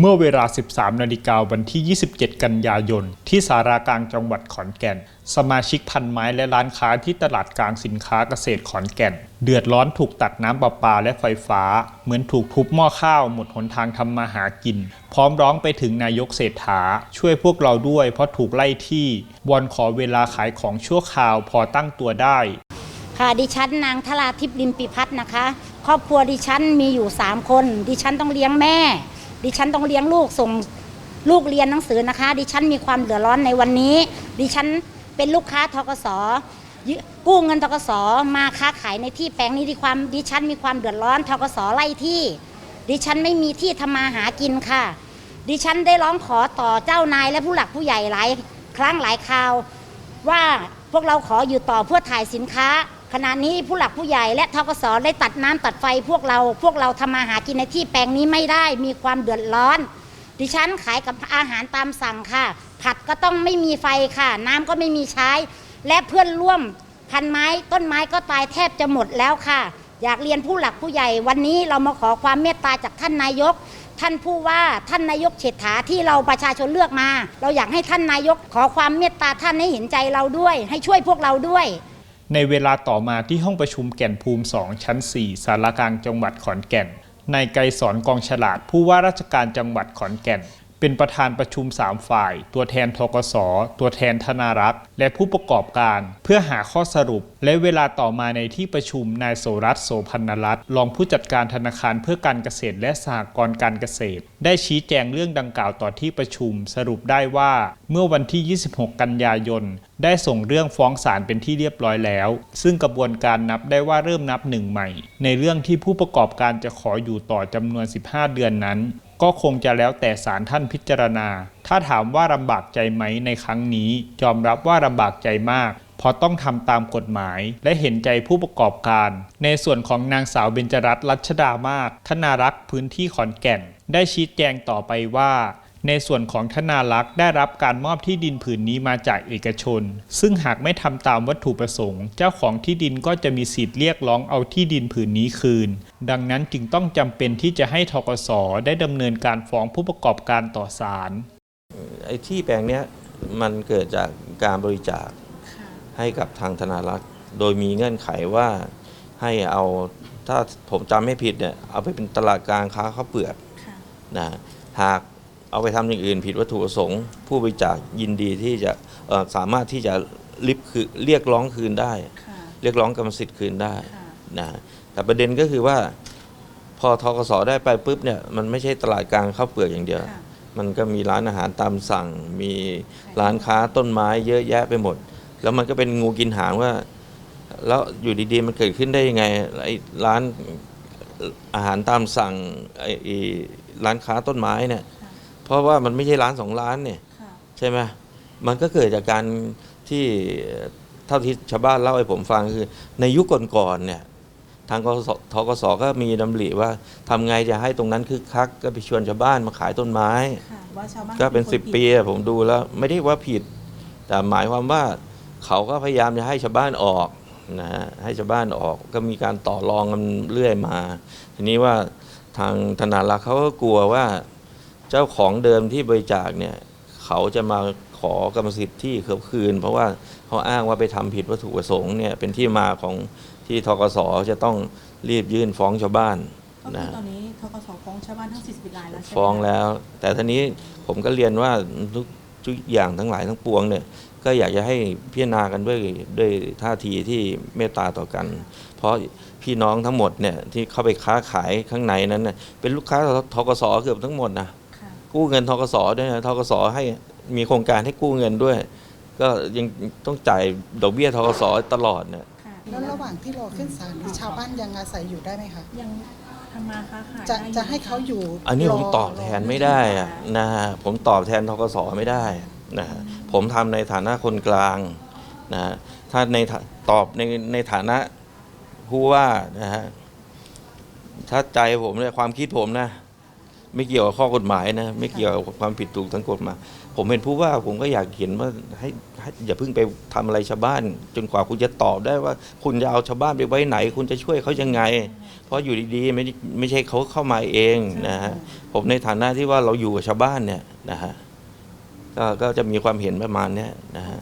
เมื่อเวลา 13 นาฬิกาวันที่ 27 กันยายน ที่สารากลางจังหวัดขอนแก่น สมาชิกพันไม้และร้านค้าที่ตลาดกลางสินค้าเกษตรขอนแก่น เดือดร้อนถูกตัดน้ำประปาและไฟฟ้า เหมือนถูกทุบหม้อข้าวหมดหนทางทำมาหากิน พร้อมร้องไปถึงนายกเศรษฐา ช่วยพวกเราด้วยเพราะถูกไล่ที่วอนขอเวลาขายของชั่วคราวพอตั้งตัวได้ค่ะดิฉันนางทราทิพย์ลิมปิพัฒน์นะคะ ครอบครัวดิฉันมีอยู่ 3 คน ดิฉันต้องเลี้ยงแม่ ดิฉันต้องเลี้ยงลูกส่งลูกเรียนหนังสือนะคะ ดิฉันมีความเดือดร้อนในวันนี้ ดิฉันเป็นลูกค้าทกสยึกู้เงินทกสมาค้าขายในที่แปลงนี้ดิความดิฉันมีความเดือดร้อนทกสไล่ที่ ดิฉันไม่มีที่ทำมาหากินค่ะ ดิฉันได้ร้องขอต่อเจ้านายและผู้หลักผู้ใหญ่หลายครั้งหลายคราว ว่าพวกเราขออยู่ต่อเพื่อถ่ายสินค้า ขณะนี้ผู้หลักผู้ใหญ่และทกสได้ตัดน้ำตัดไฟพวกเราพวกเราทำมาหากินในที่แปลงนี้ไม่ได้มีความเดือดร้อน ดิฉันขายกับอาหารตามสั่งค่ะ ผัดก็ต้องไม่มีไฟค่ะ น้ำก็ไม่มีใช้ และเพื่อนร่วมพันไม้ต้นไม้ก็ตายแทบจะหมดแล้วค่ะ อยากเรียนผู้หลักผู้ใหญ่ วันนี้เรามาขอความเมตตาจากท่านนายก ท่านผู้ว่าท่านนายกเฉษฐาที่เราประชาชนเลือกมา เราอยากให้ท่านนายกขอความเมตตาท่านให้เห็นใจเราด้วย ให้ช่วยพวกเราด้วย ในเวลาต่อมาที่ห้องประชุมแก่นภูมิ 2 ชั้น 4 สารกลางจังหวัดขอนแก่นนายไกรสอนกองฉลาดผู้ว่าราชการจังหวัดขอนแก่น เป็นประธานประชุม 3 ฝ่าย ตัวแทนทกส ตัวแทนธนารักษ์ และผู้ประกอบการ เพื่อหาข้อสรุป และเวลาต่อมาในที่ประชุมนายโสรัตโสพันนรัตน์รองผู้จัดการธนาคารเพื่อการเกษตรและสหกรณ์การเกษตร ได้ชี้แจงเรื่องดังกล่าวต่อที่ประชุม สรุปได้ว่า เมื่อวันที่ 26 กันยายนได้ส่งเรื่องฟ้องศาลเป็นที่เรียบร้อยแล้ว ซึ่งกระบวนการนับได้ว่าเริ่มนับหนึ่งใหม่ ในเรื่องที่ผู้ประกอบการจะขออยู่ต่อจำนวน 15 เดือนนั้น ก็คงจะแล้วแต่ศาลท่านพิจารณา ถ้าถามว่าลำบากใจไหมในครั้งนี้ ยอมรับว่าลำบากใจมากเพราะต้องทำตามกฎหมายและเห็นใจผู้ประกอบการ ในส่วนของนางสาวเบญจรัตน์รัชดามากธนารักษ์พื้นที่ขอนแก่น ได้ชี้แจงต่อไปว่า ในส่วนของธนารักษ์ได้รับการมอบที่ดินผืนนี้มาจากเอกชน ซึ่งหากไม่ทำตามวัตถุประสงค์ เจ้าของที่ดินก็จะมีสิทธิ์เรียกร้องเอาที่ดินผืนนี้คืน ดังนั้นจึงต้องจำเป็นที่จะให้ทกสได้ดำเนินการฟ้องผู้ประกอบการต่อศาลไอ้ที่แปลงเนี้ยมันเกิดจากการบริจาคให้กับทางธนารักษ์ โดยมีเงื่อนไขว่าให้เอาถ้าผมจำไม่ผิดเนี่ยเอาไปเป็นตลาดกลางค้าข้าวเปลือกนะหาก เอาไปทำอย่างอื่นผิดวัตถุประสงค์ ผู้บริจาคยินดีที่จะเอ่อสามารถที่จะริบคือเรียกร้องคืนได้ เรียกร้องกรรมสิทธิ์คืนได้นะแต่ประเด็นก็คือว่า พอทกสได้ไปปุ๊บเนี่ยมันไม่ใช่ตลาดกลางข้าวเปลือกอย่างเดียว มันก็มีร้านอาหารตามสั่ง มีร้านค้าต้นไม้เยอะแยะไปหมด แล้วมันก็เป็นงูกินหางว่า แล้วอยู่ดีๆมันเกิดขึ้นได้ยังไงไอ้ร้านอาหารตามสั่งไอ้ไอ้ร้านค้าต้นไม้เนี่ย เพราะว่ามันไม่ใช่ร้านสองร้านเนี่ยใช่ไหมมันก็เกิดจากการที่เท่าที่ชาวบ้านเล่าให้ผมฟังคือ ในยุคก่อนๆเนี่ยทางกสทกสก็มีดำริว่าทำไงจะให้ตรงนั้นคึกคักก็ไปชวนชาวบ้านมาขายต้นไม้ค่ะว่าชาวบ้านก็เป็นคสิบผิดปีอะผมดูแล้วไม่ได้ว่าผิด แต่หมายความว่าเขาก็พยายามจะให้ชาวบ้านออกนะฮะให้ชาวบ้านออกก็มีการต่อรองกันเรื่อยมา ทีนี้ว่าทางธนารักษ์เขาก็กลัวว่า เจ้าของเดิมที่บริจาคเนี่ยเขาจะมาขอกรรมสิทธิ์ที่เขาคืน เพราะว่าเขาอ้างว่าไปทำผิดวัตถุประสงค์เนี่ยเป็นที่มาของที่ทกสจะต้องรีบยื่นฟ้องชาวบ้านก็คือตอนนี้ทกสฟ้องชาวบ้านทั้ง41รายแล้วใช่ไหมฟ้องคะแล้ว แต่ทีนี้ผมก็เรียนว่าทุกทุกอย่างทั้งหลายทั้งปวงเนี่ยก็อยากจะให้พิจารณากันด้วยด้วยท่าทีที่เมตตาต่อกัน เพราะพี่น้องทั้งหมดเนี่ยที่เข้าไปค้าขายข้างในนั้นน่ะเป็นลูกค้าทกสเกือบทั้งหมดนะค่ะ กู้เงินทกสด้วยนะทกสให้มีโครงการให้กู้เงินด้วย ก็ยังต้องจ่ายดอกเบี้ยทกสตลอดเนี่ยค่ะแล้วระหว่างที่รอขึ้นศาลนี่ชาวบ้านยังอาศัยอยู่ได้ไหมคะ ยังทำมาค้าขายจะได้อยู่จะให้เขาอยู่อันนี้ผมรตอบแทนไม่ได้อะนะฮะผมตอบแทนทกสไม่ได้นะฮะผมทำในฐานะคนกลางนะฮะถ้าในฐาตอบในในฐานะผู้ว่านะฮะถ้าใจผมเนี่ยความคิดผมนะ ไม่เกี่ยวกับข้อกฎหมายนะไม่เกี่ยวกับความผิดถูกทางกฎหมายผมเป็นผู้ว่าผมก็อยากเห็นว่าให้ให้อย่าเพิ่งไปทำอะไรชาวบ้าน จนกว่าคุณจะตอบได้ว่า คุณจะเอาชาวบ้านไปไว้ไหน คุณจะช่วยเขายังไง เพราะอยู่ดีๆไม่ได้ไม่ใช่เขาเข้ามาเองนะฮะผมในฐานะที่ว่าเราอยู่กับชาวบ้านเนี่ยนะฮะก็ก็จะมีความเห็นประมาณเนี้ยนะฮะ